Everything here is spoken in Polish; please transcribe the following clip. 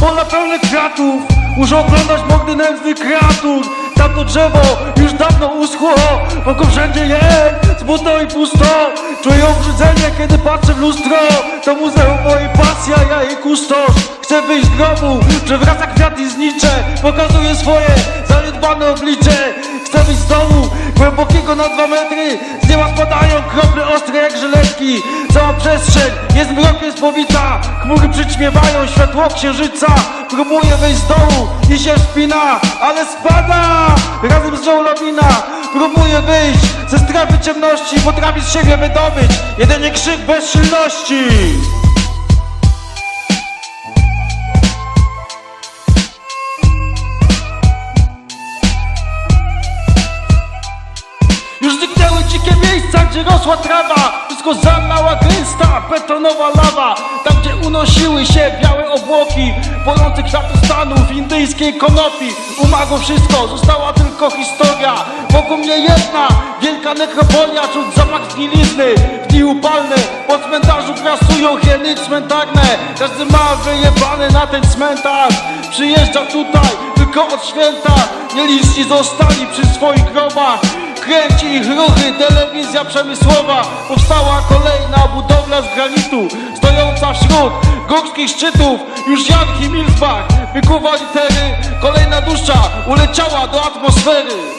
pola pełne kwiatów. Muszę oglądać mordy nędznych kreatur. Tamto drzewo już dawno uschło. Wokół wszędzie jest smutno i pusto. Czuję obrzydzenie, kiedy patrzę w lustro. To muzeum mojej pasji, a ja jej kustosz. Chcę wyjść z grobu, przewraca kwiat i znicze. Pokazuje swoje zaniedbane oblicze głębokiego na dwa metry. Z nieba spadają krople ostre jak żyletki. Cała przestrzeń jest mrok, jest powita. Chmury przyćmiewają światło księżyca. Próbuję wyjść z domu i się spina Ale spada razem z nią Próbuję wyjść ze strefy ciemności Potrafi z siebie wydobyć jedynie krzyk bezsilności dzikie miejsca, gdzie rosła trawa. Wszystko zalała gęsta, betonowa lawa. Tam, gdzie unosiły się białe obłoki kwiatów stanów indyjskiej konopi. Umarło wszystko, została tylko historia. Wokół mnie jedna wielka nekropolia Czuć zapach zgnilizny. W dni upalne Po cmentarzu grasują hieny cmentarne. Każdy ma wyjebany na ten cmentarz. Przyjeżdża tutaj tylko od święta Nieliczni zostali przy swoich grobach. Kręci ich ruchy, telewizja przemysłowa. Powstała kolejna budowla z granitu Stojąca wśród górskich szczytów. Już Jan Himilsbach wykuwa litery Kolejna dusza uleciała do atmosfery